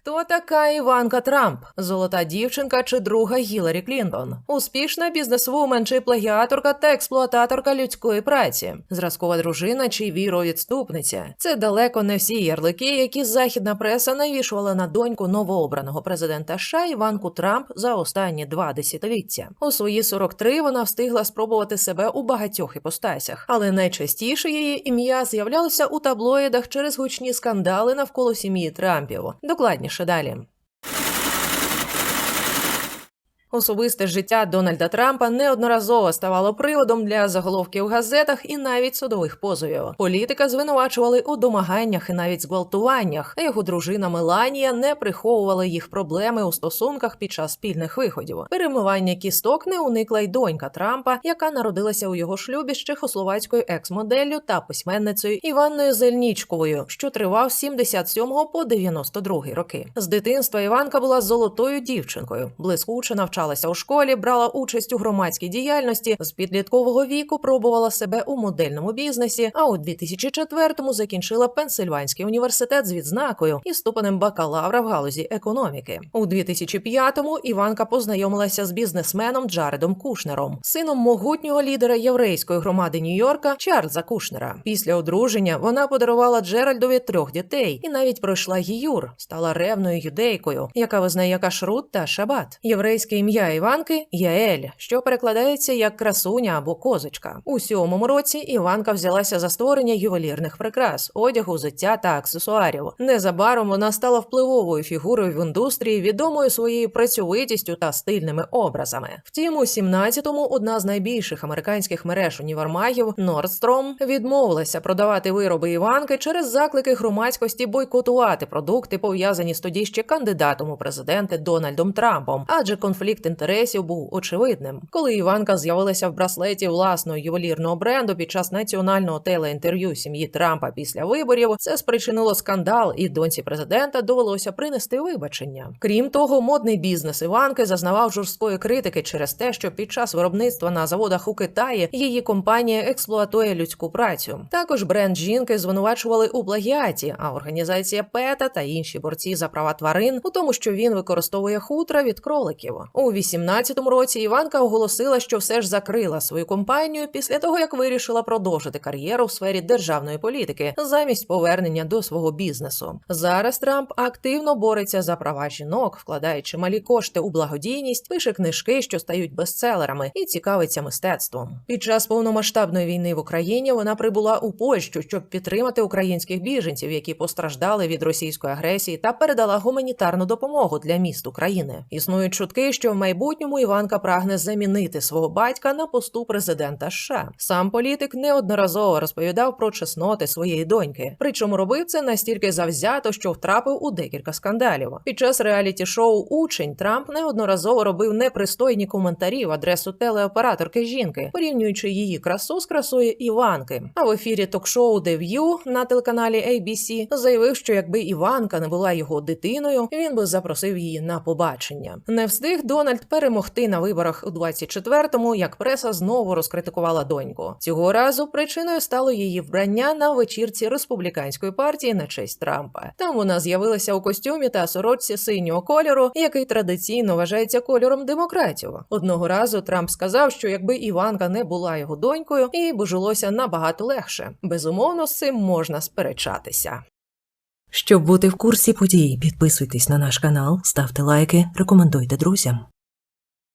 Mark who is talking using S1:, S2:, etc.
S1: Хто така Іванка Трамп? Золота дівчинка чи друга Гіларі Клінтон? Успішна бізнесвумен чи плагіаторка та експлуататорка людської праці? Зразкова дружина чи віровідступниця? Це далеко не всі ярлики, які західна преса навішувала на доньку новообраного президента США Іванку Трамп за останні два десятиліття. У свої 43 вона встигла спробувати себе у багатьох іпостасях, але найчастіше її ім'я з'являлося у таблоїдах через гучні скандали навколо сім'ї Трампів. Докладніше далі. Особисте життя Дональда Трампа неодноразово ставало приводом для заголовків в газетах і навіть судових позовів. Політика звинувачували у домаганнях і навіть зґвалтуваннях. а Його дружина Меланія не приховувала їх проблеми у стосунках під час спільних виходів. Перемивання кісток не уникла й донька Трампа, яка народилася у його шлюбі з чехословацькою екс-моделлю та письменницею Іванною Зельнічковою, що тривав з 77 по 92 роки. З дитинства Іванка була золотою дівчинкою, блискуче навчалася у школі, брала участь у громадській діяльності. З підліткового віку пробувала себе у модельному бізнесі. А у 2004-му закінчила Пенсильванський університет з відзнакою і ступенем бакалавра в галузі економіки. У 2005-му Іванка познайомилася з бізнесменом Джаредом Кушнером, сином могутнього лідера єврейської громади Нью-Йорка Чарльза Кушнера. Після одруження вона подарувала Джеральдові трьох дітей і навіть пройшла гіюр, стала ревною юдейкою, яка визнає кашрут та шабат. Єврейське ім'я Іванки Яель, що перекладається як красуня або козочка. У сьомому році Іванка взялася за створення ювелірних прикрас, одягу, взуття та аксесуарів. Незабаром вона стала впливовою фігурою в індустрії, відомою своєю працьовитістю та стильними образами. Втім, у 17-му одна з найбільших американських мереж універмагів Nordstrom відмовилася продавати вироби Іванки через заклики громадськості бойкотувати продукти, пов'язані з тоді ще кандидатом у президенти Дональдом Трампом, адже конфлікт інтересів був очевидним. Коли Іванка з'явилася в браслеті власного ювелірного бренду під час національного телеінтерв'ю сім'ї Трампа після виборів, це спричинило скандал, і доньці президента довелося принести вибачення. Крім того, модний бізнес Іванки зазнавав жорсткої критики через те, що під час виробництва на заводах у Китаї її компанія експлуатує людську працю. Також бренд жінки звинувачували у плагіаті, а організація ПЕТА та інші борці за права тварин у тому, що він використовує хутра від кроликів. У 18-му році Іванка оголосила, що все ж закрила свою компанію після того, як вирішила продовжити кар'єру в сфері державної політики замість повернення до свого бізнесу. Зараз Трамп активно бореться за права жінок, вкладає чималі кошти у благодійність, пише книжки, що стають бестселерами, і цікавиться мистецтвом. Під час повномасштабної війни в Україні вона прибула у Польщу, щоб підтримати українських біженців, які постраждали від російської агресії, та передала гуманітарну допомогу для міст України. Існують чутки, що в майбутньому Іванка прагне замінити свого батька на посту президента США. Сам політик неодноразово розповідав про чесноти своєї доньки. Причому робив це настільки завзято, що втрапив у декілька скандалів. Під час реаліті-шоу Учень Трамп неодноразово робив непристойні коментарі в адресу телеоператорки жінки, порівнюючи її красу з красою Іванки. А в ефірі ток-шоу View на телеканалі ABC заявив, що якби Іванка не була його дитиною, він би запросив її на побачення. Не встиг Дональд перемогти на виборах у 24-му, як преса знову розкритикувала доньку. Цього разу причиною стало її вбрання на вечірці республіканської партії на честь Трампа. Там вона з'явилася у костюмі та сорочці синього кольору, який традиційно вважається кольором демократів. Одного разу Трамп сказав, що якби Іванка не була його донькою, їй би жилося набагато легше. Безумовно, з цим можна сперечатися.
S2: Щоб бути в курсі подій, підписуйтесь на наш канал, ставте лайки, рекомендуйте друзям.